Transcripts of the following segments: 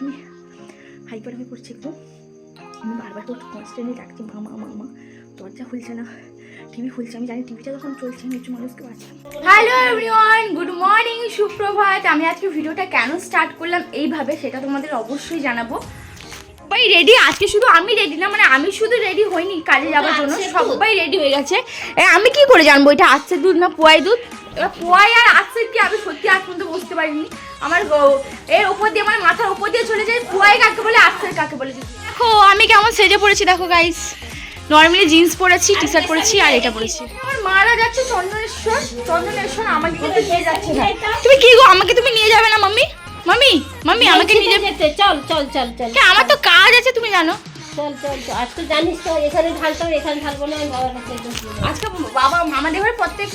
আমি হাইপার হয়ে পড়ছি একটু আমি বারবার করে কনস্ট্যান্টলি ডাকছি মা মা মা মা দরজা খুলছে না টিভি খুলছে। আমি জানি টিভিটা যখন চলছে কিছু মানুষকে হ্যালো এভরিওয়ান গুড মর্নিং সুপ্রভাত। আমি আজকে ভিডিওটা কেন স্টার্ট করলাম এইভাবে সেটা তোমাদের অবশ্যই জানাব। সবাই রেডি আজকে শুধু আমি রেডি না মানে আমি শুধু রেডি হইনি কাজে যাওয়ার জন্য সবাই রেডি হয়ে গেছে। আমি কি করে জানব? এটা আজকে দুধ না পোয়াই দুধ? এবার পোয়াই আর আজকে কি? আমি সত্যি আজ পর্যন্ত বুঝতে পারিনি। আমার গ- এর উপর দিয়ে আমার মাথার উপর দিয়ে চলে যায় পোয়াই কাকে বলে আজকের কাকে বলে দেখো। আমি কেমন সেজে পড়েছি দেখো গাইস নর্মালি জিন্স পরেছি টি শার্ট পরেছি আর এটা পরেছি। আমার মারা যাচ্ছে চন্দনেশ্বর। চন্দনেশ্বর আমাকে কিন্তু নিয়ে যাচ্ছে না। তুমি কি গো আমাকে তুমি নিয়ে যাবে না মাম্মি? মাম্মি মাম্মি আমাকে নিয়ে যেতে চল চল চল চল। আমার তো কাজ আছে তুমি জানো। আর জানিস তো এখানে ঢালতে এখানে ঢালবো না বাবার কাছে আজকে বাবা, আমাদের প্রত্যেক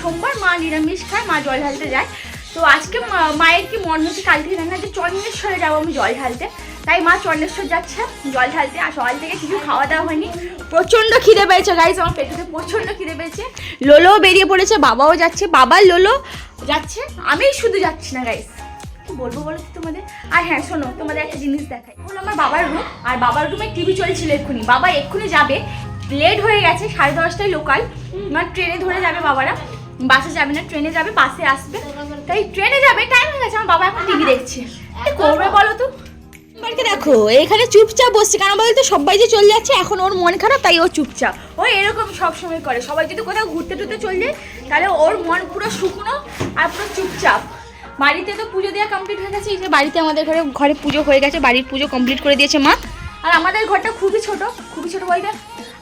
সোমবার মা নিরামিষ খায়, মা জল ঢালতে যায়। তো আজকে মায়ের কি মন হচ্ছে কাল থেকে না, যে চন্দ্রেশ্বরে যাব আমি জল ঢালতে। তাই মা চন্দ্রেশ্বর যাচ্ছে, জল ঢালতে। আর সকাল থেকে কিছু খাওয়া দাওয়া হয়নি। প্রচণ্ড খিদে পেয়েছে গাইজ আমার পেটে প্রচণ্ড খিদে পেয়েছে। লোলো বেরিয়ে পড়েছে, বাবাও যাচ্ছে। বাবার লোলো যাচ্ছে আমি শুধু যাচ্ছি না গাইজ কি বলব বলো তো তোমাদের? আর হ্যাঁ শোনো তোমাদের একটা জিনিস দেখাই। হলো আমার বাবার রুম আর বাবার রুমে টিভি চলছিল এক্ষুনি। বাবা এক্ষুনি যাবে। লেট হয়ে গেছে সাড়ে দশটায় লোকাল মানে ট্রেনে ধরে যাবে বাবারা। বাসে যাবে না ট্রেনে যাবে বাসে আসবে। তাই ট্রেনে যাবে টাইম হয়ে গেছে আমার বাবা এখন টিভি দেখছে। করবে বলো তো? বাড়িতে দেখো এখানে চুপচাপ বসছে। কেন বলতো? সবাই যে চলে যাচ্ছে এখন ওর মন খারাপ তাই ও চুপচাপ। ও এরকম সবসময় করে। সবাই যদি কোথাও ঘুরতে টুরতে চলে যায় তাহলে ওর মন পুরো শুকনো আর পুরো চুপচাপ। বাড়িতে তো পুজো দেওয়া কমপ্লিট হয়ে গেছে, এই যে বাড়িতে আমাদের ঘরে ঘরে পুজো হয়ে গেছে, বাড়ির পুজো কমপ্লিট করে দিয়েছে মা। আর আমাদের ঘরটা খুবই ছোট খুবই ছোট বলতে,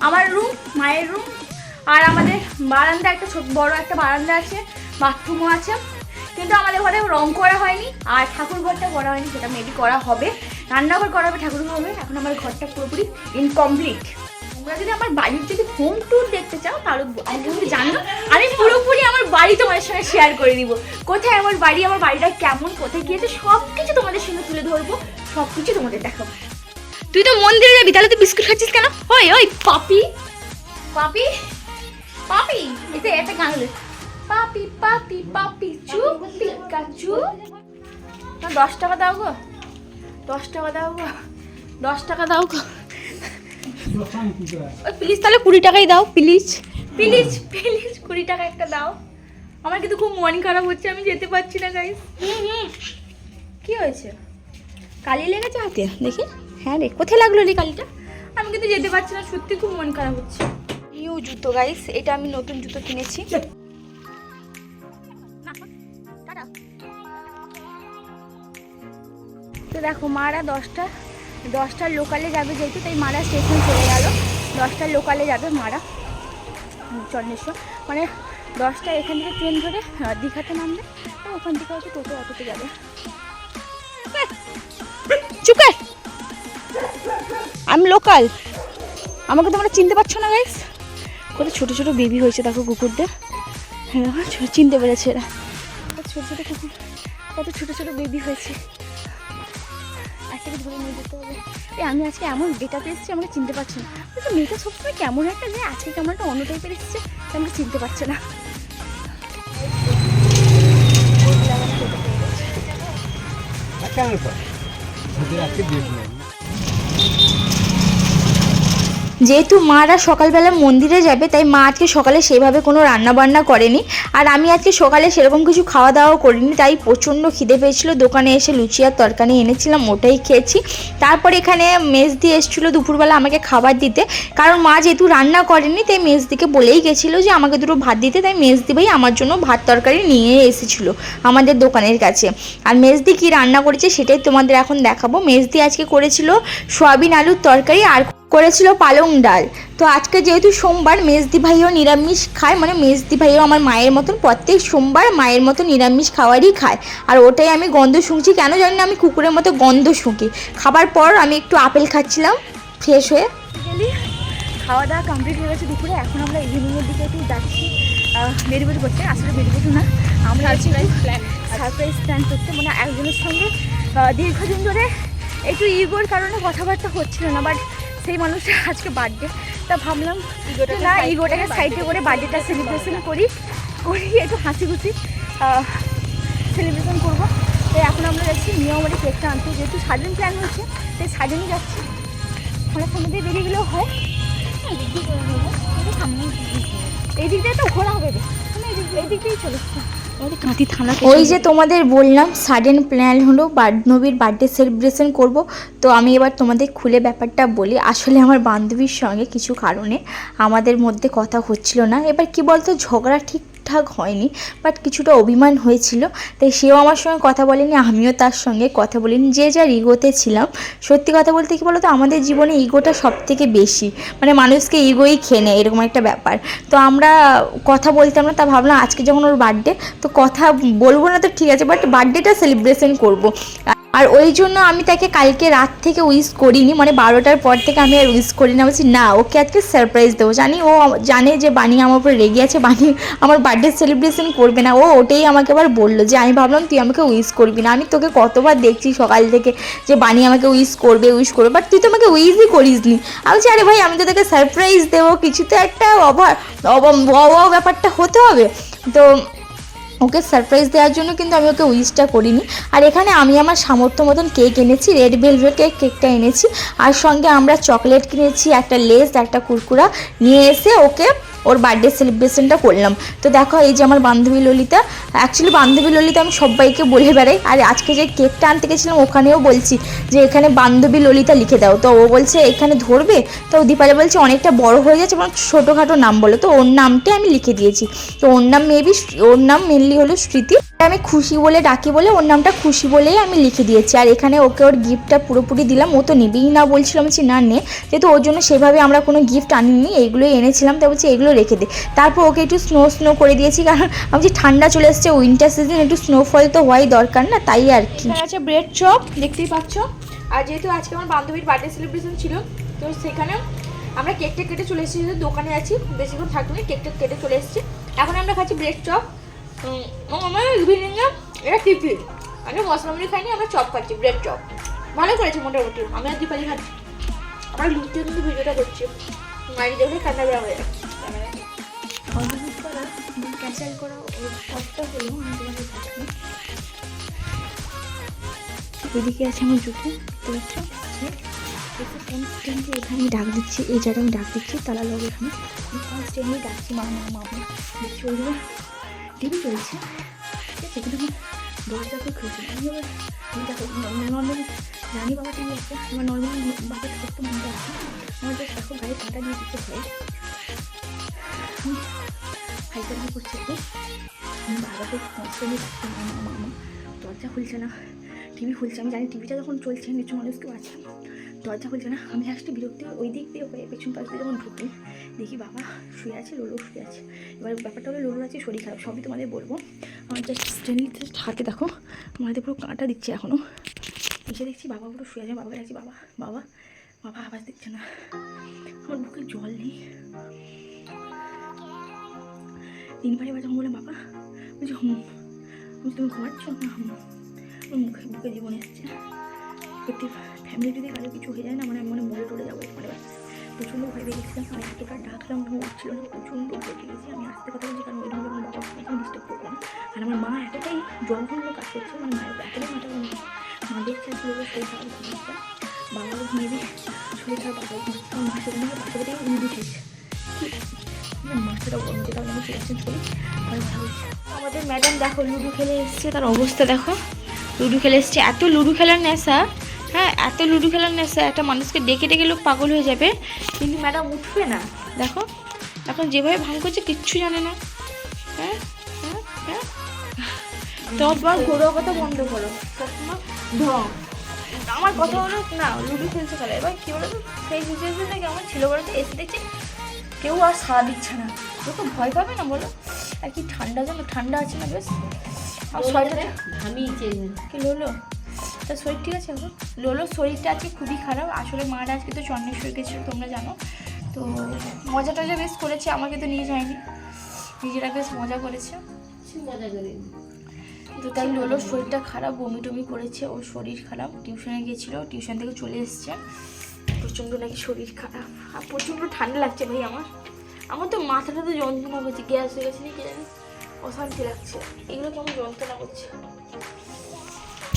আমার রুম মায়ের রুম আর আমাদের বারান্দা একটা ছোট, বড় একটা বারান্দা আছে বাথরুমও আছে। কিন্তু আমাদের ঘরে রং করা হয়নি, আর ঠাকুর ঘরটা করা হয়নি, সেটা মেবি করা হবে। রান্নাঘর করা হবে, ঠাকুর হবে, এখন আমার ঘরটা পুরোপুরি ইনকমপ্লিট তোমরা যদি আমার বাড়ির যদি হোম ট্যুর দেখতে চাও তাহলে আমি কিন্তু জানো আমি পুরোপুরি আমার বাড়ি তোমাদের সঙ্গে শেয়ার করে দিব। কোথায় আমার বাড়ি আমার বাড়িটা কেমন কোথায় গিয়েছে সব কিছু তোমাদের সঙ্গে তুলে ধরবো। সব কিছু তোমাদের দেখাবো। তুই তো মন্দিরে যাবি তাহলে তুই বিস্কুট খাচ্ছিস কেন? ওই ওই পাপি। পাপি? পাপি? এটা একটা গান হলো। পাপি পাপি পাপি চুপ পিকাচু না দশ টাকা দাও গো। দশ টাকা দাও গো। দশ টাকা দাও গো। প্লিজ তাহলে কুড়ি টাকাই দাও প্লিজ প্লিজ প্লিজ কুড়ি টাকা একটা দাও। আমার কিন্তু খুব মন খারাপ হচ্ছে আমি যেতে পারছি না গাইস কি হয়েছে? কালি লেগেছে হাতে? দেখি। হ্যাঁ রে কোথায় লাগল রে কালিটা? আমি কিন্তু যেতে পারছি না সত্যি খুব মন খারাপ হচ্ছে। নিউ জুতো গাইস এটা আমি নতুন জুতো কিনেছি। তো দেখো মারা দশটা। দশটার লোকালে যাবে যেহেতু, তাই মারা স্টেশন চলে গেল। দশটার লোকালে যাবে মারা, চন্দ্রেশ্বর। মানে দশটা এখান থেকে ট্রেন ধরে দীঘাতে নামবে ওখান থেকে হয়তো টোটো অটোতে যাবে। চুপ। আমি লোকাল আমাকে তোমরা চিনতে পারছ না গাইস কত ছোট ছোট বেবি হয়েছে দেখো কুকুরদের। হ্যাঁ চিনতে পেরেছে এরা। ছোট ছোট কুকুর কত ছোট ছোট বেবি হয়েছে। একটাকে ধরে নিয়ে যেতে হবে। এই, আমি আজকে এমন ডেটাতে এসেছি, আমাকে চিনতে পারছি না। তো মেয়েটা সবসময় কেমন একটা যে আজকে কেমন একটা অন্য টাইপের এসেছে আমাকে চিনতে পারছে না। কেন যেহেতু মারা সকালবেলা মন্দিরে যাবে, তাই মা আজকে সকালে সেভাবে কোনো রান্না বান্না করেনি। আর আমি আজকে সকালে সেরকম কিছু খাওয়া দাওয়া করিনি, তাই প্রচণ্ড খিদে পেয়েছিল। দোকানে এসে লুচি আর তরকারি এনেছিলাম, ওটাই খেয়েছি। তারপর এখানে মেজ দিয়ে এসেছিল দুপুরবেলা আমাকে খাবার দিতে। কারণ মা যেহেতু রান্না করেনি, তাই মেজ দিকে বলেই গেছিল যে আমাকে দুটো ভাত দিতে। তাই মেজ দিবেই আমার জন্য ভাত তরকারি নিয়ে এসেছিল আমাদের দোকানের কাছে। আর মেজদি কি রান্না করেছে সেটাই তোমাদের এখন দেখাবো। মেজদি আজকে করেছিল সয়াবিন আলুর তরকারি আর করেছিল পালং ডাল। তো আজকে যেহেতু সোমবার মেজদি ভাইও নিরামিষ খায় মানে মেজদি ভাইও আমার মায়ের মতন প্রত্যেক সোমবার মায়ের মতো নিরামিষ খাওয়ারই খায়। আর ওটাই আমি গন্ধ শুঁকছি কেন জানি না আমি কুকুরের মতো গন্ধ শুঁকি। খাবার পর আমি একটু আপেল খাচ্ছিলাম ফ্রেশ হয়ে। খাওয়া দাওয়া কমপ্লিট হয়ে গেছে দুপুরে এখন আমরা ইভিনিংয়ের দিকে একটু যাচ্ছি। বেরি বেরি করতে আসলে বেরি বেরি না আমরা আছি সারপ্রাইজ প্ল্যান করতে মানে একজনের সঙ্গে দীর্ঘদিন ধরে একটু ইগোর কারণে কথাবার্তা হচ্ছিল না বাট সেই মানুষটা আজকে বার্থডে তা ভাবলাম না ইগোটাকে সাইডে করে বার্থডেটা সেলিব্রেশন করি করি একটু হাসি খুশি সেলিব্রেশন করব। তো এখন আমরা যাচ্ছি নিয়মারি কেকটা আনতে। যেহেতু সাডেন প্ল্যান হচ্ছে তাই সাডেনই যাচ্ছি। সামনে দিয়ে বেরিয়ে গেলেও হয়। এই দিক দিয়ে তো ঘোরা হবে। এই দিক দিয়েই চলে ওই যে তোমাদের বললাম সাডেন প্ল্যান হলো নবীর বার্থডে সেলিব্রেশন করব। তো আমি এবার তোমাদের খুলে ব্যাপারটা বলি। আসলে আমার বান্ধবীর সঙ্গে কিছু কারণে আমাদের মধ্যে কথা হচ্ছিল না। এবার কি বলতো ঝগড়া ঠিকঠাক হয়নি বাট কিছুটা অভিমান হয়েছিল। তাই সেও আমার সঙ্গে কথা বলেনি, আমিও তার সঙ্গে কথা বলিনি। যে যার ইগোতে ছিলাম, সত্যি কথা বলতে কি বলতো, আমাদের জীবনে ইগোটা সব থেকে বেশি। মানে মানুষকে ইগোই খেয়ে নেয়, এরকম একটা ব্যাপার। তো আমরা কথা বলতাম না, তা ভাবলাম আজকে যখন ওর বার্থডে তো কথা বলব না তো ঠিক আছে বাট বার্থডেটা সেলিব্রেশন করব। আর ওই জন্য আমি তাকে কালকে রাত থেকে উইশ করিনি মানে বারোটার পর থেকে আমি আর উইশ করি না বলছি, না, ওকে আজকে সারপ্রাইজ দেবো। জানি ও জানে যে বানি আমার উপর রেগে আছে বানি আমার বার্থডে সেলিব্রেশন করবে না। ও ওটাই আমাকে আবার বলল যে, আমি ভাবলাম তুই আমাকে উইশ করবি না। আমি তোকে কতবার দেখছি সকাল থেকে যে বানি আমাকে উইশ করবে উইশ করবে বাট তুই তো আমাকে উইশই করিস নি আমি বলছি, আরে ভাই, আমি তো তোকে সারপ্রাইজ দেবো। কিছু তো একটা অভাব অভাব ব্যাপারটা হতে হবে। তো ওকে সারপ্রাইজ দেওয়ার জন্য কিন্তু আমি ওকে উইশটা করিনি। আর এখানে আমি আমার সামর্থ্য মতন কেক এনেছি রেড ভেলভেট কেক কেকটা এনেছি। আর সঙ্গে আমরা চকলেট কিনেছি, একটা লেস একটা কুরকুরা। নিয়ে এসে ওকে ওর বার্থডে সেলিব্রেশনটা করলাম। তো দেখো, এই যে আমার বান্ধবী ললিতা অ্যাকচুয়ালি বান্ধবী ললিতা আমি সবাইকে বলে বেড়াই। আর আজকে যে কেকটা আনতে গেছিলাম, ওখানেও বলছি যে এখানে বান্ধবী ললিতা লিখে দাও। তো ও বলছে, এখানে ধরবে? তো দীপালি বলছে, অনেকটা বড় হয়ে যাচ্ছে এবং ছোটোখাটো নাম বলো। তো ওর নামটাই আমি লিখে দিয়েছি। তো ওর নাম মেবি ওর নাম মেনলি হলো স্মৃতি। আমি খুশি বলে ডাকি বলে ওর নামটা খুশি বলেই আমি লিখে দিয়েছি। আর এখানে ওকে ওর গিফটটা পুরোপুরি দিলাম। ও তো নেবেই না বলছিলাম বলছি না নে। যেহেতু ওর জন্য সেভাবে আমরা কোনো গিফট আনিনি, এইগুলোই এনেছিলাম, তাই বলছি এগুলো রেখে দে। তারপর ওকে একটু স্নো স্নো করে দিয়েছি। কারণ আমি বলছি ঠান্ডা চলে এসছে উইন্টার সিজন একটু স্নোফল তো হওয়াই দরকার না, তাই আর কি। আছে ব্রেড চপ দেখতেই পাচ্ছ। আর যেহেতু আজকে আমার বান্ধবীর বার্থডে সেলিব্রেশন ছিল, তো সেখানে আমরা কেকটা কেটে চলে এসেছি দোকানে আছি, বেশিক্ষণ থাকব না কেকটা কেটে চলে এসেছি। এখন আমরা খাচ্ছি ব্রেড চপ আমার ইভিনিংয়ে এটা টিফিন আমরা মশলা মুড়ি খাইনি, আমরা চপ খাচ্ছি ব্রেড চপ। ভালো করেছে মোটামুটি, আমি আর দীপালি খাচ্ছি। আমরা লুচতে কিন্তু ভিডিওটা করছি। মাইরি দেখলে কান্না বেড়া হয়ে যাচ্ছে। ক্যান্সেল করা ওর সবটা হলো আমি দেখাবো এদিকে আছে আমার পাচ্ছ এখানে আমি ডাক দিচ্ছি, এই জায়গায় আমি ডাক দিচ্ছি, তালা লোক এখানে। আমি কনস্ট্যান্টলি ডাকছি, মা মা মা মা, দেখছি ওইগুলো? টিভি চলছে ঠিক আছে, কিন্তু আমি দরজাকে খুলছি। আমি আবার আমি দেখো নর্মালি জানি বাবা টিভি আছে আমার নর্মালি বাবা ছোট্ট মনে আছে আমার জাস্ট দেখো গায়ে কাটা দিয়ে দিতে হয়। হাইপার করছে তো বাবাকে মা মা। দরজা খুলছে না। টিভি খুলছে, আমি জানি টিভিটা যখন চলছে, নিচু মানুষ কেউ আছে। দরজা খুলছে না, আমি আসতে বিরক্তি, ওই দিক দিয়ে হয়ে, পেছন পাশ দিয়ে যখন ঢুকি, দেখি বাবা শুয়ে আছে, লোলো শুয়ে আছে। এবার ব্যাপারটা হলো লোলোর আছে, শরীর খারাপ, সবই তোমাদের বলব। আমার জাস্ট স্ট্রেনলি জাস্ট হাতে দেখো আমার পুরো কাঁটা দিচ্ছে এখনও এসে দেখছি বাবা পুরো শুয়ে আছে, বাবা আছে বাবা বাবা বাবা আওয়াজ দিচ্ছে না। আমার বুকে জল নেই। তিনবার এবার যখন বললাম, বাবা, বলছি, হুম। তুমি ঘুমাচ্ছ? না, হুম। মুখে বুকে জীবন এসছে। একটি ফ্যামিলি যদি কারও কিছু হয়ে যায় না মানে আমি মানে মরে টরে যাব মানে প্রচণ্ড ভয় পেয়ে গেছিলাম, আমি এতটা ডাকলাম কোনো উঠছিল না, প্রচণ্ড ভয় পেয়ে গেছি। আমি আসতে কথা বলছি, কারণ ওই ধরনের আমার বাবা এখন ডিস্টার্ব করব না। আর আমার মা এতটাই জঘন্য কাজ করছে মানে মায়ের এতটাই মাটা বন্ধ মা দেখছে কীভাবে শরীর খারাপ ঘুমিয়েছে বাবাও ঘুমিয়ে শরীর খারাপ ঘুমিয়েছে আমার মা সেখানে খেয়েছে চেয়েছেন করি। ভালো ভালো হয়েছে আমাদের ম্যাডাম দেখো, লুডো খেলে এসছে, তার অবস্থা দেখো। লুডো খেলে এসছে। এত লুডো খেলার নেশা হ্যাঁ এত লুডো খেলার নেশা, একটা মানুষকে ডেকে ডেকে লোক পাগল হয়ে যাবে। কিন্তু ম্যাডাম উঠবে না। দেখো, এখন যেভাবে ভাঙ করছে, কিচ্ছু জানে না। হ্যাঁ হ্যাঁ হ্যাঁ। তোমার ঘোরার কথা বন্ধ করো। সবসময় আমার কথা হলো, না, লুডো খেলতে পারে এবার কী বলো সেই সিচুয়েশনটা কেমন ছিল বলো তো এসে দেখছি, কেউ আর সাড়া দিচ্ছে না। তো ভয় পাবে না, বলো। আর কি ঠান্ডা যেন, ঠান্ডা আছে না, বেশ। ঘামিয়েছে কি লোলো? তার শরীর ঠিক আছে লোলোর শরীরটা আজকে খুবই খারাপ। আসলে মারা আজকে তো চন্দ্রেশ্বর গেছিল তোমরা জানো। তো মজা টজা বেশ করেছে আমাকে তো নিয়ে যায়নি। নিজেরা বেশ মজা করেছে। মজা করে তো তাই লোলোর শরীরটা খারাপ বমি টমি করেছে। ওর শরীর খারাপ। টিউশনে গিয়েছিল টিউশন থেকে চলে এসছে। প্রচণ্ড নাকি শরীর খারাপ। আর প্রচণ্ড ঠান্ডা লাগছে ভাই আমার। আমার তো মাথাটা তো যন্ত্রণা করছে গ্যাস হয়ে গেছে নাকি অশান্তি লাগছে। এগুলো কেমন যন্ত্রণা করছে।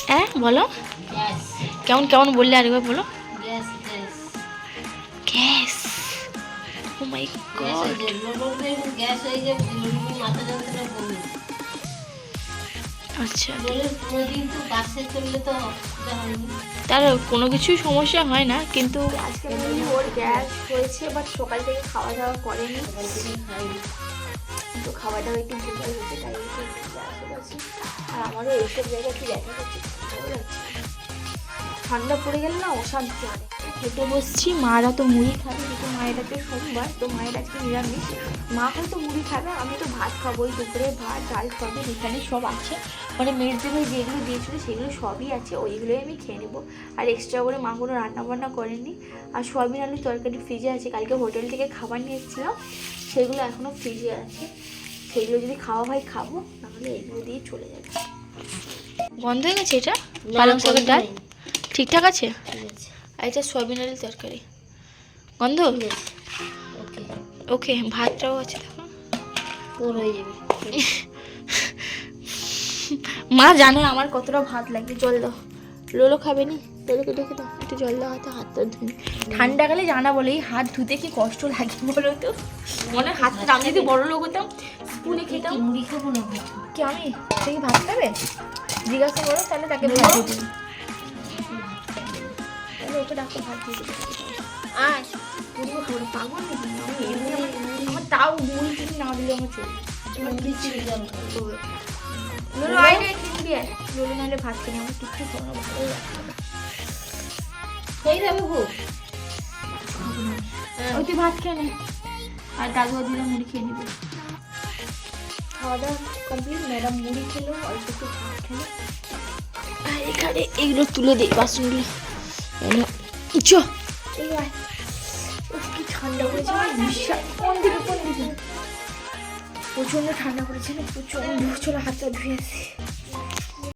হ্যাঁ বলো। কেমন কেমন বললে আরেকবার বলো। Gas oh my god gas হয়ে মাথা যন্ত্রণা আচ্ছা। তার কোনো কিছুই সমস্যা হয় না কিন্তু আজকে ওর গ্যাস হয়েছে বাট সকাল থেকে খাওয়া দাওয়া করেনি তো খাওয়া দাওয়া একটু ভুল হয়েছে তাই একটু হয়েছে আর আমারও এইসব জায়গায় একটু দেখা লাগছে ঠান্ডা পড়ে গেলে না অশান্তি অনেক খেতে বসছি, মারা তো মুড়ি খাবে কিন্তু মায়ের আজকে সোমবার, তো মায়ের আজকে নিরামিষ। মা হয়তো মুড়ি খাবে, আমি তো ভাত খাব দুপুরে ভাত, ডাল, সবই এখানে সব আছে। মানে মেয়ের জন্য যেগুলো দিয়েছিলো, সেগুলো সবই আছে, ওইগুলোই আমি খেয়ে নেব। আর এক্সট্রা করে মা কোনো রান্না বান্না করেনি আর সোয়াবিন আলু তরকারি ফ্রিজে আছে, কালকে হোটেল থেকে খাবার নিয়ে এসেছিলাম। সেগুলো এখনও ফ্রিজে আছে। সেগুলো যদি খাওয়া হয় খাব নাহলে এগুলো দিয়ে চলে যাবে। বন্ধ হয়ে গেছে এটা? পালং শাকের ডাল? ঠিকঠাক আছে? আর এটা সয়াবিন আলুর তরকারি। গন্ধ ওকে। ভাতটাও আছে দেখো। তোর হয়ে যাবে। মা জানে আমার কতটা ভাত লাগে জল দাও। লোলো খাবে নি? লোলোকে ডেকে দাও। একটু জল দাও হাতে হাতটা ধুয়ে ঠান্ডাকালে জানা বলে এই হাত ধুতে কি কষ্ট লাগে বলো তো? মনে হাতটা আমি যদি বড় লোক হতাম স্পুনে খেতাম। মুড়ি খাব না কি আমি? সে কি ভাত খাবে? জিজ্ঞাসা করো তাহলে তাকে ভাত দিবি তাহলে ওকে ডাকো ভাত দিয়ে পাগল নাকি? আমি এমনি আমার- আমার তাও মুড়ি যদি না দিলে আমার মুড়ি চিড়ে জল লোলো আয় রে কিনবি আয়। লোলো নাহলে ভাত কিনে আমার কিচ্ছু ভালো লাগছে না। খেয়ে যাবে খুব ওই তুই ভাত খেয়ে নে। আর দাদু আর দিদা মুড়ি খেয়ে নিবে। খাওয়া দাওয়া কমপ্লিট ম্যাডাম মুড়ি খেলো অল্প একটু ভাত খেলো। আর এখানে এগুলো তুলে দিই বাসনগুলো। চ কি ঠান্ডা পড়েছে না কোন দিকে কোন দিকে? প্রচণ্ড ঠান্ডা পড়েছে না প্রচণ্ড চলো হাতটা ধুয়ে আসি